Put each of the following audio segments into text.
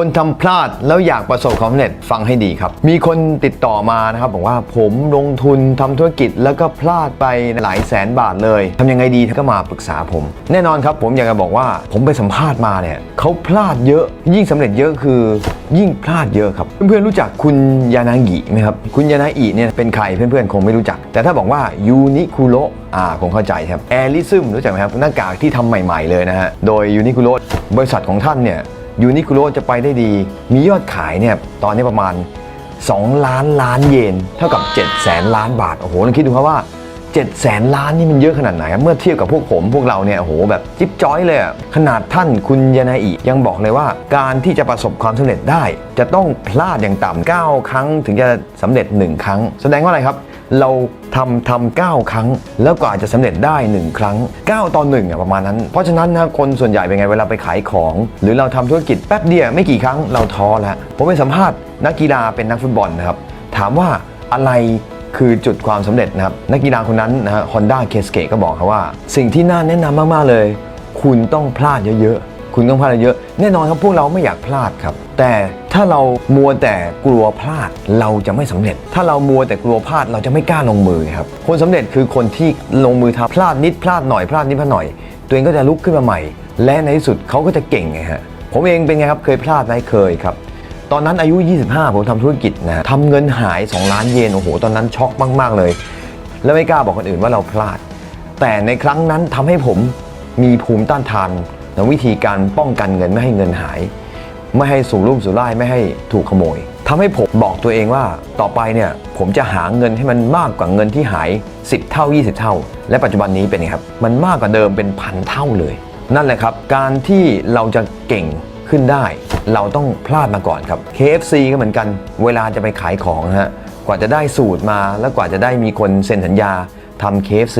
คนทำพลาดแล้วอยากประสบความสำเร็จฟังให้ดีครับ มีคนติดต่อมานะครับบอกว่าผมลงทุนทำธุรกิจแล้วก็พลาดไปหลายแสนบาทเลยทำยังไงดีก็มาปรึกษาผม แน่นอนครับผมอยากจะบอกว่าผมไปสัมภาษณ์มาเนี่ยเขาพลาดเยอะ ยิ่งสำเร็จเยอะคือ ยิ่งพลาดเยอะครับ เพื่อนๆรู้จักคุณยานางิไหมครับคุณยานาอิเนี่ยเป็นใครเพื่อนๆคงไม่รู้จัก แต่ถ้าบอกว่ายูนิคุโรอ่าคงเข้าใจครับแอริซึมรู้จักไหมครับหน้ากากที่ทำใหม่ ๆ เลยนะฮะ โดยยูนิคุโรบริษัทของท่านเนี่ย ยูนิคุโรจะไปได้ดี มียอดขายเนี่ยตอนนี้ประมาณ 2 ล้านล้านเยน เท่ากับ 7 0 0แสนล้านบาท โอ้โหลองคิดดูครับว่า7 0 0แสนล้านนี่มันเยอะขนาดไหนครับเมื่อเทียบกับพวกผมพวกเราเนี่ยโอ้โหแบบจิ๊บจ้อยเลยอะขนาดท่านคุณยานาอิยังบอกเลยว่าการที่จะประสบความสำเร็จได้ จะต้องพลาดอย่างต่ำ9ครั้งถึงจะสำเร็จ 1 ครั้ง แสดงว่าอะไรครับ เรา ทำทำเก้าครั้ง แล้วกว่าจะสำเร็จได้ 1 ครั้ง 9ต่อ1อะประมาณนั้น เพราะฉะนั้นนะคนส่วนใหญ่เป็นไงเวลาไปขายของ หรือเราทำธุรกิจแป๊บเดียวไม่กี่ครั้งเราท้อแล้วผมไปสัมภาษณ์นักกีฬาเป็นนักฟุตบอลนะครับถามว่าอะไรคือจุดความสำเร็จนะครับนักกีฬาคนนั้นนะฮะฮอนด้าเคสเกก็บอกครับว่า สิ่งที่น่าแนะนำมากๆเลย คุณต้องพลาดเยอะๆ คุณต้องพลาดเยอะ แน่นอนครับพวกเราไม่อยากพลาดครับ แต่ถ้าเรามัวแต่กลัวพลาดเราจะไม่สำเร็จ ถ้าเรามัวแต่กลัวพลาดเราจะไม่กล้าลงมือครับ คนสำเร็จคือคนที่ลงมือทำพลาดนิดพลาดหน่อยพลาดนิดพลาดหน่อย ตัวเองก็จะลุกขึ้นมาใหม่ และในที่สุดเขาก็จะเก่งไงฮะผมเองเป็นไงครับเคยพลาดไหมเคยครับตอนนั้นอายุ 25 ผมทำธุรกิจนะทำเงินหาย 2 ล้านเยนโอ้โหตอนนั้นช็อกมาก ๆ เลย แล้วไม่กล้าบอกคนอื่นว่าเราพลาด แต่ในครั้งนั้นทำให้ผมมีภูมิต้านทาน และวิธีการป้องกันเงินไม่ให้เงินหาย ไม่ให้สู่รุ่มสูร่ายไม่ให้ถูกขโมยทำให้ผมบอกตัวเองว่าต่อไปเนี่ยผมจะหาเงินให้มันมากกว่าเงินที่หาย 10 เท่า 20 เท่า และปัจจุบันนี้เป็นไงครับ มันมากกว่าเดิมเป็นพันเท่าเลย นั่นแหละครับ การที่เราจะเก่งขึ้นได้ เราต้องพลาดมาก่อนครับ KFC ก็เหมือนกัน เวลาจะไปขายของฮะกว่าจะได้สูตรมาแล้วกว่าจะได้มีคนเซ็นสัญญาทำ KFC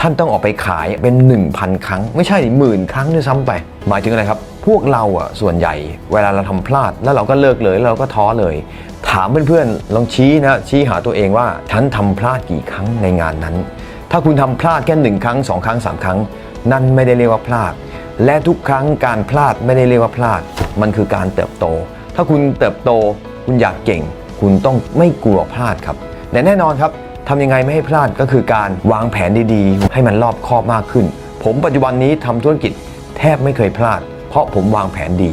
ท่านต้องออกไปขายเป็น 1,000 ครั้ง ไม่ใช่หมื่นครั้งด้วยซ้ำไป หมายถึงอะไรครับ พวกเราอะส่วนใหญ่ เวลาเราทำพลาดแล้วเราก็เลิกเลยเราก็ท้อเลย ถามเพื่อนๆลองชี้นะชี้หาตัวเองว่าฉันทำพลาดกี่ครั้งในงานนั้น ถ้าคุณทำพลาดแค่หนึ่งครั้งสองครั้งสามครั้ง นั่นไม่ได้เรียกว่าพลาด และทุกครั้งการพลาดไม่ได้เรียกว่าพลาด มันคือการเติบโต ถ้าคุณเติบโตคุณอยากเก่ง คุณต้องไม่กลัวพลาดครับและแน่นอนครับ ทำยังไงไม่ให้พลาดก็คือการวางแผนดีๆ ให้มันรอบคอบมากขึ้น ผมปัจจุบันนี้ทำธุรกิจแทบไม่เคยพลาด เพราะผมวางแผนดี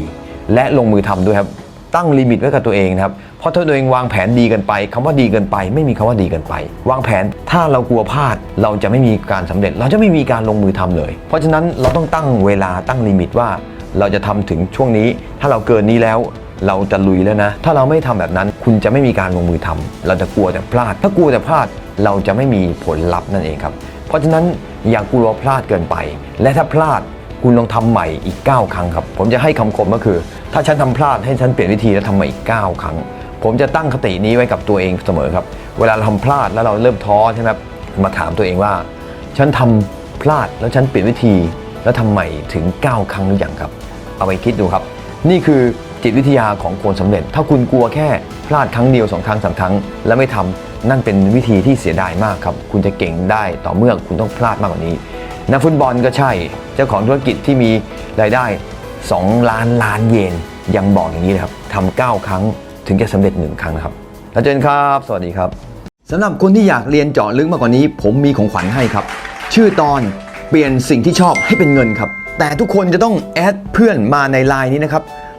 และลงมือทำด้วยครับตั้งลิมิตไว้กับตัวเองนะครับ เพราะถ้าตัวเองวางแผนดีกินไปคำว่าดีเกินไป ไม่มีคำว่าดีเกินไป วางแผนถ้าเรากลัวพลาด เราจะไม่มีการสำเร็จ เราจะไม่มีการลงมือทำเลย เพราะฉะนั้นเราต้องตั้งเวลาตั้งลิมิตว่า เราจะทำถึงช่วงนี้ ถ้าเราเกินนี้แล้ว เราจะลุยแล้วนะ ถ้าเราไม่ทำแบบนั้น คุณจะไม่มีการลงมือทำเราจะกลัวแต่พลาด ถ้ากลัวแต่พลาดเราจะไม่มีผลลัพธ์นั่นเองครับ เพราะฉะนั้นอย่ากลัวพลาดเกินไป และถ้าพลาดคุณลองทำใหม่อีก 9 ครั้งครับ ผมจะให้คำคมก็คือ ถ้าฉันทำพลาดให้ฉันเปลี่ยนวิธีแล้วทำใหม่อีก 9 ครั้ง ผมจะตั้งคตินี้ไว้กับตัวเองเสมอครับ เวลาเราทำพลาดแล้วเราเริ่มท้อใช่ไหมมาถามตัวเองว่า ฉันทำพลาดแล้วฉันเปลี่ยนวิธี แล้วทำใหม่ถึง 9 ครั้งหรือยังครับ เอาไปคิดดูครับ นี่คือ จิตวิทยาของคนสำเร็จ ถ้าคุณกลัวแค่พลาดครั้งเดียวสองครั้งสามครั้ง แล้วไม่ทำนั่นเป็นวิธีที่เสียดายมากครับ คุณจะเก่งได้ต่อเมื่อคุณต้องพลาดมากกว่านี้นักฟุตบอลก็ใช่ เจ้าของธุรกิจที่มีรายได้ 2 ล้านล้านเยนยังบอกอย่างนี้เลยครับทำ9ครั้งถึงจะสำเร็จ 1 ครั้งนะครับแล้วเจนครับ สวัสดีครับสำหรับคนที่อยากเรียนเจาะลึกมากกว่านี้ ผมมีของขวัญให้ครับ ชื่อตอนเปลี่ยนสิ่งที่ชอบให้เป็นเงินครับ แต่ทุกคนจะต้องแอดเพื่อนมาในไลน์นี้นะครับ